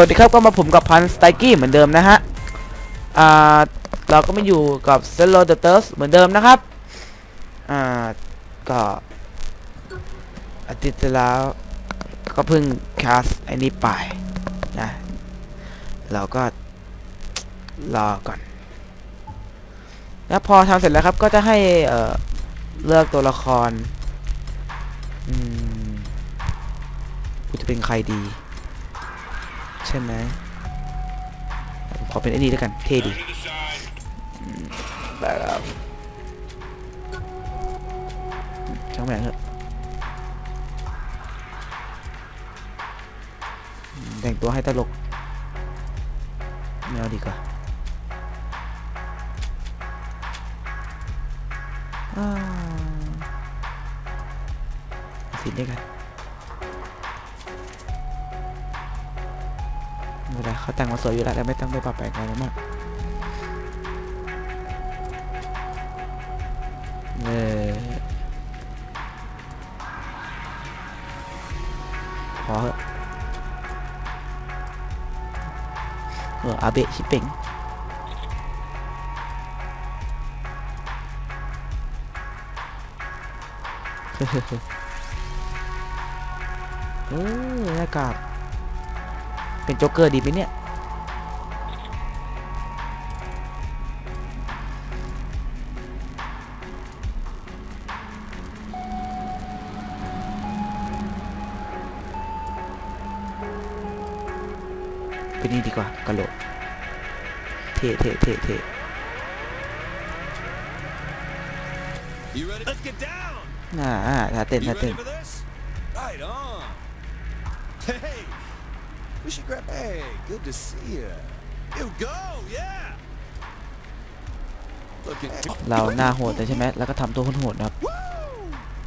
สวัสดีครับก็มาผมกับพันสไตกี้เหมือนเดิมนะฮะ อ่า เราก็มาอยู่กับเซโลเดเตอร์สเหมือนเดิมนะครับ อ่า ก็อาทิตย์แล้วก็เพิ่งแคสไอ้นี่ไปนะ เราก็รอก่อนแล้วพอทำเสร็จแล้วครับก็จะให้เอ่อเลือกตัวละคร อืมกูจะเป็นใครดี ใช่ไหมผมขอเป็นไอ้นี่ด้วยกัน เท่ดีอืมได้ครับอืมช่างแม่งเถอะอืมแต่งตัวให้ตลกไม่เอาดีกว่าอ่าสีนี้กัน ไม่เป็นไรเขาแต่งมาสวยอยู่แล้วแต่ไม่ต้องไปปรับแปลงอะไรมากเออพอเหอะเอออาเบะชิปเป่งเออหน้ากาก เป็นโจ๊กเกอร์ดีไหมเนี่ย เป็นนี่ดีกว่ากะโหลกเท่เท่เท่เท่ You ready? Let's get down. น่าอ่าถ้าเต้น You ถ้าเต้น ready for this? We should grab. Hey, good to see you. You go, yeah. Looking. เราหน้าโหดแต่ใช่ไหมแล้วก็ทำตัวโหดๆนะครับ Woo!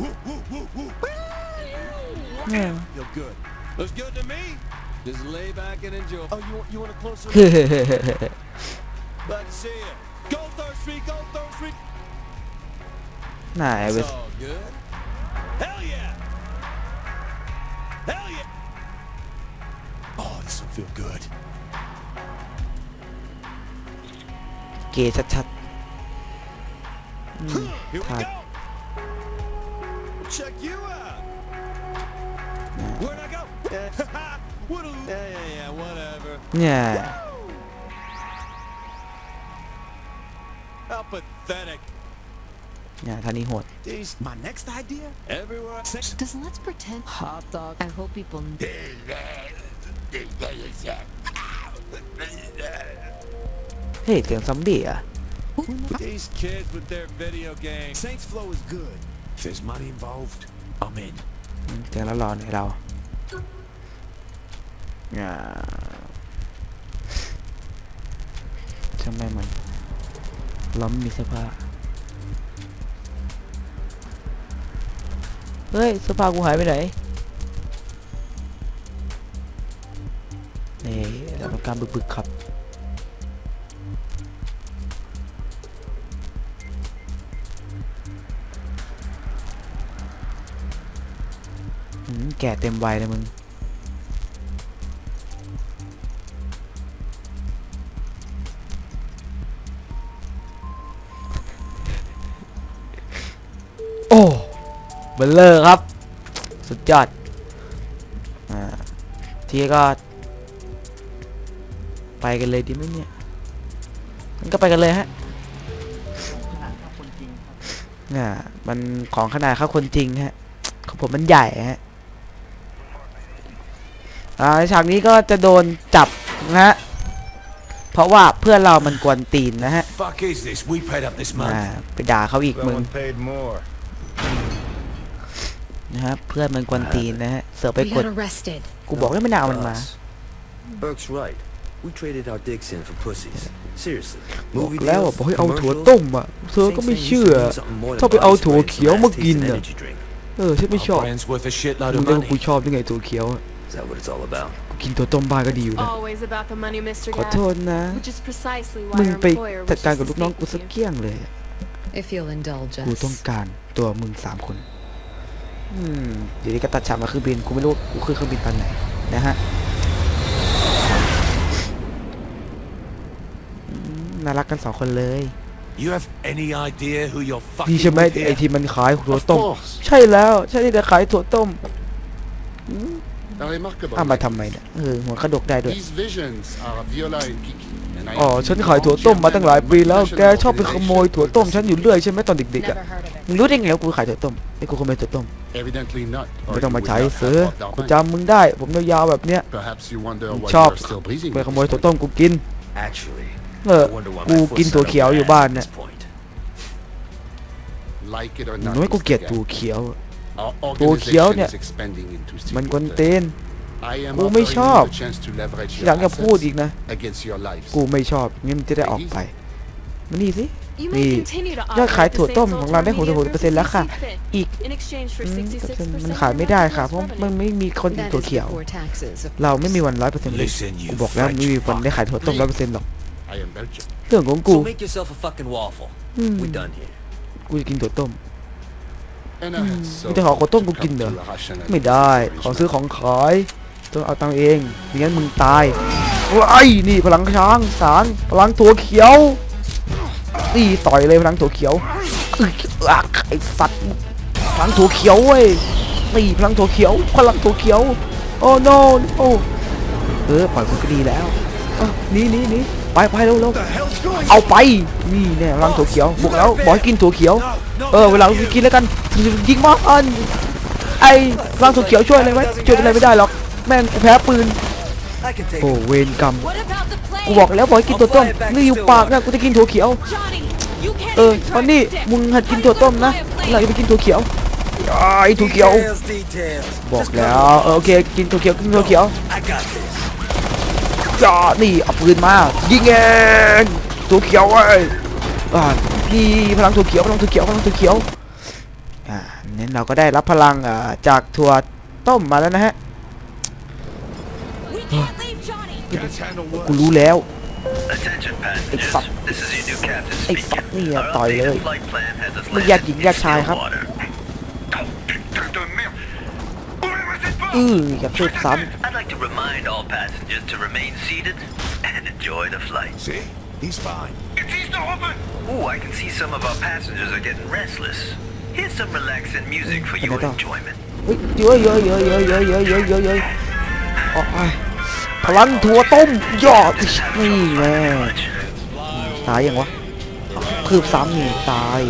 Woo, woo, woo, woo. Yeah. Feel good. Looks good to me. Just lay back and enjoy. Oh, you want you want a closer? เฮ้ Glad to see you. Go Thirsty, go Thirsty. น่าไอเว It's ส all good. Hell yeah. Hell yeah. Oh, this will feel good. เกย์ชัดๆอืม Here we ท่า go. Check you out. Where'd I go? what a yeah, yeah, yeah, whatever. เนี่ย How pathetic. เนี่ยท่านี้โหด These my next idea. Everywhere. I Does let's pretend hot dog? I hope people. เฮ้ยเสียงซอมบี้อะ These kids with their video games. Saints Flow is good. If there's money involved, I'm in. อืมเสียงแล้วรอในเราอ่าช่างแม่งมันล้อมมีเสื้อผ้าเฮ้ยเสื้อผ้ากูหายไปไหน นี่เราต้องการบึกๆครับแก่เต็มวัยเลยมึง โอ้เบลเลอร์ครับ สุดยอด อ่า ทีก็ ไปกันเลยดีไหมเนี่ยมันก็ไปกันเลยฮะอ่ามันของขนาดเข้าคนจริงฮะของผมมันใหญ่ฮะอ่าในฉากนี้ก็จะโดนจับนะฮะเพราะว่าเพื่อนเรามันกวนตีนนะฮะ Fuck is this? We paid up this อ่าไปด่าเขาอีกมึง Someone paid more. นะครับเพื่อนมันกวนตีนนะฮะเสือกไป We กด got arrested. กูบอกแล้วไม่น่าเอามันมา Burke's right. We traded our dicks in for pussies. Seriously. บอก Movie แล้ว deals, อะบอกให้เอาถั่ว commercials, ต้มอะ เธอก็ Saints ไม่ say you เชื่อ need something more than ชอบไปเอา body ถั่ว spray and เขียว some มา ass กิน tasting อะ energy drink. เออฉันไม่ชอบ Brand's worth a shitload มึ of งเรื่อง money. กูชอบได้ไงถั่วเขียวอะ Is that what it's all about? กูกินถั่วต้มบ้านก็ดีอยู่นะ Always about the money, Mr. ขอโท Dad. ษนะ Which is precisely มึ why ง our ไป employer จัด wishes การ to กับลูกน้อง speak กู with สัก you. เกลี้ยงเลยอะ If you'll indulge กู us. ต้องการตัวมึงสามคน อืมเดี๋ยวนี้ก็ตัดฉากมาเครื่องบิน กูไม่รู้กูขึ้นเครื่องบินตอนไหนนะฮะ น่า รักกันสองคนเลย You have any idea who you're นี่ fucking ใช่ไหม with ไอ here? ที่มันขายถั่ว Of ต้ม course. ใช่แล้ว ใช่ที่จะขายถั่วต้ม A remarkable อ้ามา night. ทำไมเนี่ยเออหัวกระดกได้ด้วย These visions are Viola and Kiki. and I อ๋อ have ฉัน been ขายถั่วต้มมาตั้งหลายปีแล้ว แก professional ชอบไปขโมยถั่วต้มฉันอยู่เรื่อยใช่ไหมตอนเด็กๆอะ Never heard of it. มึงรู้ได้ไงว่ากูขายถั่วต้มไอ้กูขโมยถั่วต้ม Evidently not. or ไม่ต้อง you มา would ใช้ not เสือ have robbed our กู bank. จำมึงได้ ผมยาวๆแบบเนี้ย Perhaps you wonder มึง why ชอบ you're still breathing. ไป at ข this โมยถั่ว point. ต้มกูกิน Actually, เออ I wonder why กู my กิน foot's ถั่ว not เขียว on อยู่ the บ้าน at เนี่ย this point. Like it or หนู not, ให้กู Mr. เกลียด Gant, ถั่วเขียว our ถั่วเขียว organization เนี่ย is expanding into มันกวน secret. เต้น I am กูไม่ offering ชอบ you the chance to leverage ที your หลังอย่าพูด assets อีกนะ against your lives. กูไม่ชอบงั้นมันจะได้ออกไปมานี่สิ You Ni, may continue to ยอด operate ขาย the ถั่ว same ต้มของเราได้ social media 66%แล้วค่ะ business you see fit. อีก In exchange for อืม66%มันขายไม่ได้ค่ะ เพ of ราะ revenue. มันไม่มีคนกิน That ถั่ว is เขียว before taxes. of เราไม่มีวันร้อยเปอร์เซ็นต์เลย Listen, you กูบอกแล้วไม่มีวันได้ขายถั่วต้มร้อยเปอร์เซ็นต์หรอก I am Belgian. เรื่องของกู So make yourself a fucking waffle. Hmm. We're done here. กูจะกินถั่วต้ม And I had so มึงจะขอขอต้มกู to กิน come เหรอ to a rational ไม่ได้ ขอซื้อของขายต้องเอาตังค์เองไม่งั้นมึงตายไอ้ยนี่พลังช้างสารพลังถั่วเขียวนี่ต่อยเลยพลังถั่วเขียวอึกอักไอสัตว์พลังถั่วเขียวเว้ยนี่พลังถั่วเขียว พลังถั่วเขียว โอ้ no โอ้เออปล่อยกูก็ดีแล้วเอ้าหนี่นี่นี่ ไปไปเร็วเร็ว What the hell's going เอาไปนี่แน่พลังถั่วเขียวบอกแล้วบอกให้กินถั่วเขียวเออเวลาเรากินแล้วกันยิงมันไอ้ร่างถั่วเขียวช่วยอะไรไหมช่วยอะไรไม่ได้หรอกแม่งกูแพ้ปืน I can take โอ้เวรกรรม What about the plane? กูบอกแล้วบอกให้กินถั่วต้มนี่อยู่ปากเนี่ยกูจะกินถั่วเขียว Johnny, you can't เออ even ตอน drive นี้ a stick. มึงหัดกินถั่วต้มนะ How เรา you จะ gonna ไปกินถั่วเขียวไอ้ถั่วเขียว Details, details. บอก Just แล้ว come เออโอเคกินถั่วเขียวกินถั่วเขียว จอานี่เอาปืนมายิงเองตัวเขียวไอ้นี่พลังตัวเขียวพลังตัวเขียวพลังตัวเขียวอ่าเน้นเราก็ได้รับพลังอ่าจากถั่วต้มมาแล้วนะฮะกูรู้แล้วไอ้สัตว์ไอ้สัตว์นี่ต่อยเลยไม่แยกหญิงแยกชายครับ อืออยากเชิดซ้ I'd like to remind all passengers to remain seated and enjoy the flight. See? He's fine. Ooh, I can see some of our passengers are getting restless. Here's some relaxing music for your Ano to? enjoyment. ำเฮ้ยเยอะเยอะเยอะเยอะเยอะเยอะเยอะเยอะเยอะอ๋อไอ้พลังถั่วต้มยอดนี่แน่ตายยังวะคืบซ้ำนี่ตาย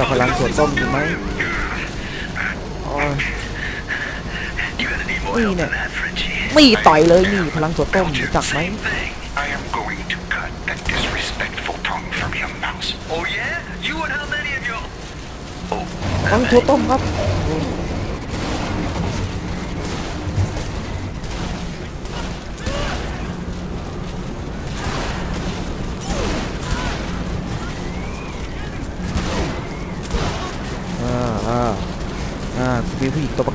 right, จะพลัง motherfucker. ถั่วต้มอยู่ไหมอ๋อ You gonna need more Ui, help nè. than that, Frenchie. นี่ต่อยเลยนี่พลังถั่วต้มรู้จักไหม Same thing. I am going to cut that disrespectful tongue from your mouth. Oh yeah? You and how many of your... พลังถั่วต้มครับ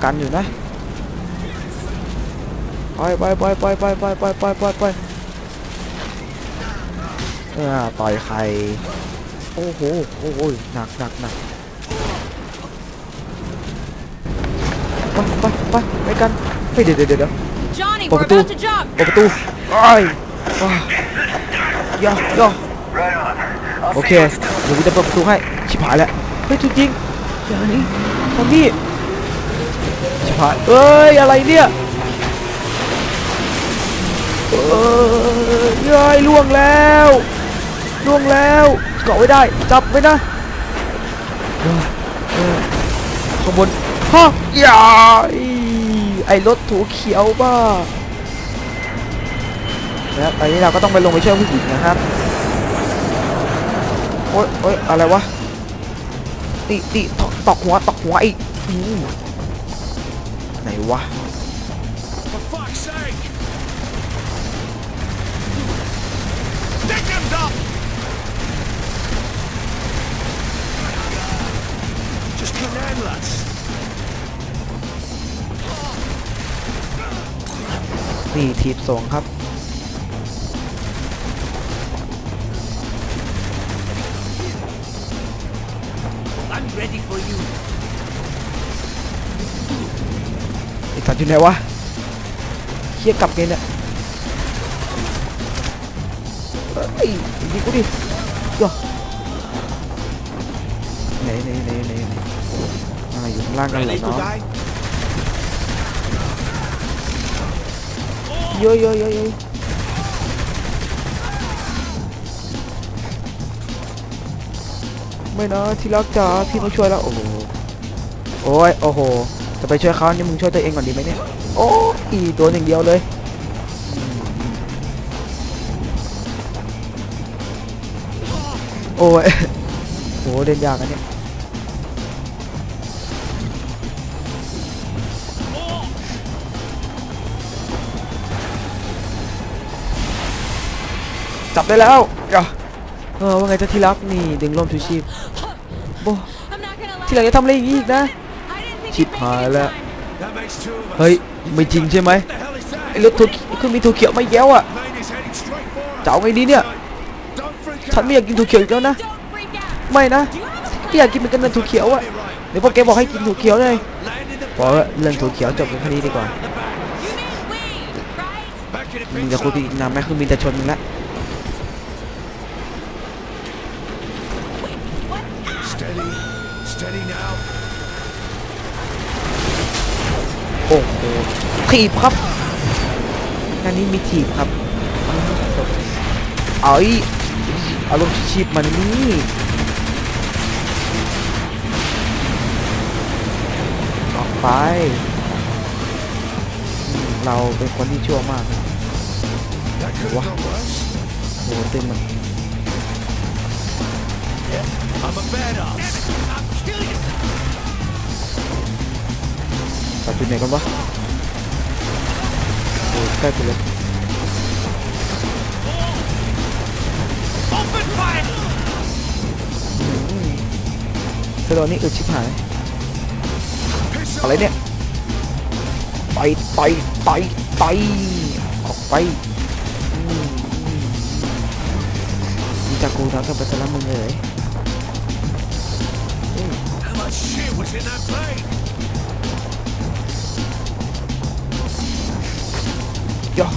กันอยู่นะไปไปไปไปไปไปไปไปไปไปอ่าต่อยไข่โอ้โหโอ้โหหนักหนักหนักไปไปไปไปกันเฮ้ยเดี๋ยวเดี๋ยวเดี๋ยว Johnny, Over we're to- about to jump. เปิดประตูไอ้ายอ้าวย่อย่อ Right on. I'll โอ see เค you on Stillwater. เดี๋ยวกูจะเปิดประตูให้ชิบหายแล้วเฮ้ยทุกจริงอย่านี้ซอมบี้ชิบ หายเอ้ย อะไรเนี่ยเอ้ยล่วงแล้วล่วงแล้วเกาะไว้ได้ จับไว้นะข้างบนฮะยายไอ้รถถูเขียวบ้าแล้วตอนนี้เราก็ต้องไปลงไปช่วยผู้หญิงนะครับโอ๊ยโอ๊ยอะไรวะตีตีตอกหัวตอกหัวอีกอืม ไหนวะสี่ทีบสองครับ สัตว์อยู่ไหนวะเฮียกลับไงเนี่ยเฮ้ยยิงกูดิโย่ไหนไหนไหนไหนไหนอ่าอยู่ข้างล่างกันเหรอ Ready to เนาะ die? โยโยโยโยไม่นะที่รักจ๋าพี่มาช่วยแล้วโอ้โหโอ้ยโอ้โห จะไปช่วยเขานี่มึงช่วยตัวเองก่อนดีไหมเนี่ย โอ้อีโดนอย่างเดียวเลย โอ้ยโหเล่นยากอันเนี่ยจับได้แล้วอะเออว่าไงจะที่รักนี่ดึงร่มชูชีพโบ I'm not gonna lie. ที่หลังจะทำอะไรอย่างนี้อีกนะ I didn't think ชิบ you'd make หาย it แล้ว this time. That makes two of us. เฮ้ย ไม่จริงใช่ไหม What the hell is that? ไอ้รถถั่วเครื่องมีถั่วเขียวไม่แย้วอะ Mate is heading straight for us. จะเอาไงดีเนี่ย Don't freak ฉัน out. ไม่อยากกินถั่วเขียวอีกแล้วนะ Don't freak out. ไม่นะ Do you have a พี่อยากกินเหมือนกันนะถั่วเขียวอะ เดี๋ยวพวกแกบอกให้กินถั่วเขียวเลย Land in the บอกว่าเรื่องถั่วเขียวจบกันแค่นี้ดีกว่า You mean leave, right? back in the มึง pit จะคุยอี stop. กนานไหมเครื่องบินจะชนมึงละ ถีบครับงานนี้มีถีบครับเอาอีเอารมณ์ชีพมันนี่ออกไป เราเป็นคนที่ชั่วมาก That could have gone worse. โหเต็มมัน I'm a badass. I'll kill you. ตัดจุดไหนกันวะ โอ้ใกล้ไปเลย Open fire. เธอตอนนี้อึดชิบหาย Piss อะไร off. เนี่ยไปไปไปไปออกไปอืมมีจากกูทางกับไปสลัมมึงเลย How much shit was in that plane? ย่อ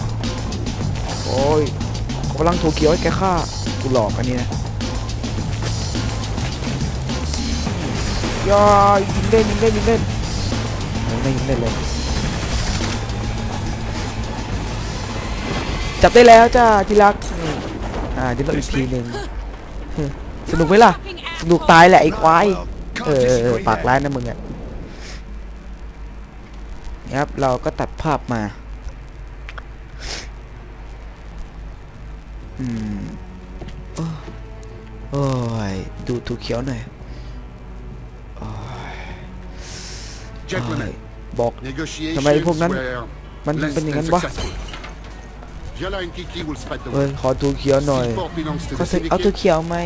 โอ้ยขากำลังถูกเขียวให้แกฆ่ากูหลอกอันนี้นะย่ายิงเล่นยิงเล่นยิงเล่นยิงเล่นยิงเล่นเลยจับได้แล้วจ้าที่รักอ่าเดี๋ยวเราอีกทีหนึ่งสนุกไหมล่ะ สนุกตายแหละไอ้ควาย เออปากร้ายนะมึงอะครับเราก็ตัดภาพมา อืมโอ้โอ้ยดูถูกเขียวหน่อยโอ้ย Gentlemen, บอก negotiations Somebody put none- were มัน less เป็นอย่าง than นั้นวะ successful. Viola and Kiki will spread the เอ้ย word. ขอถูกเขียวหน่อย Seaport belongs to เขา the ใส่เอาถูก syndicate, เขียวไหม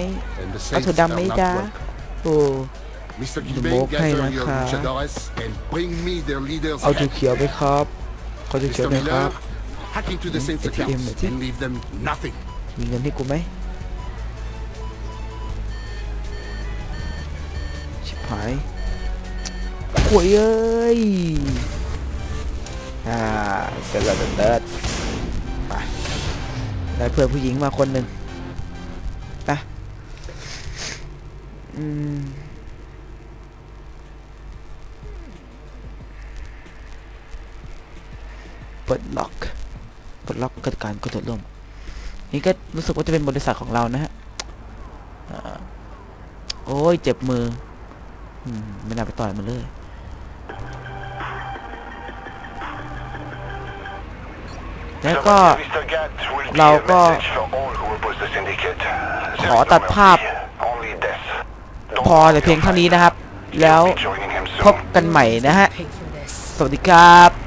and the เอา Saints ถั่ว are ดำไหม not จ๊ะ welcome. โอ้ Mr. The Gilbert, more gather kind your of car. luchadores and bring me their leaders เอาถูก ahead. เขียวไหมครับขอถูกเขียว Mr. หน่อยครับ Miller, hack into the Saints' ATM, accounts มีเงินให้กูไหมชิบหายโวยเอ้ยอ่าเสร็จแล้วเดินไปได้เพื่อนผู้หญิงมาคนหนึ่งไปอืมเปิดล็อกเปิดล็อกกิจการกดลม นี่ก็รู้สึกว่าจะเป็นบริษัทของเรานะฮะโอ้ยเจ็บมือไม่น่าไปต่อยมันเลยแล้วก็เราก็ขอตัดภาพ พอแต่เพียงเท่านี้นะครับ แล้วพบกันใหม่นะฮะ สวัสดีครับ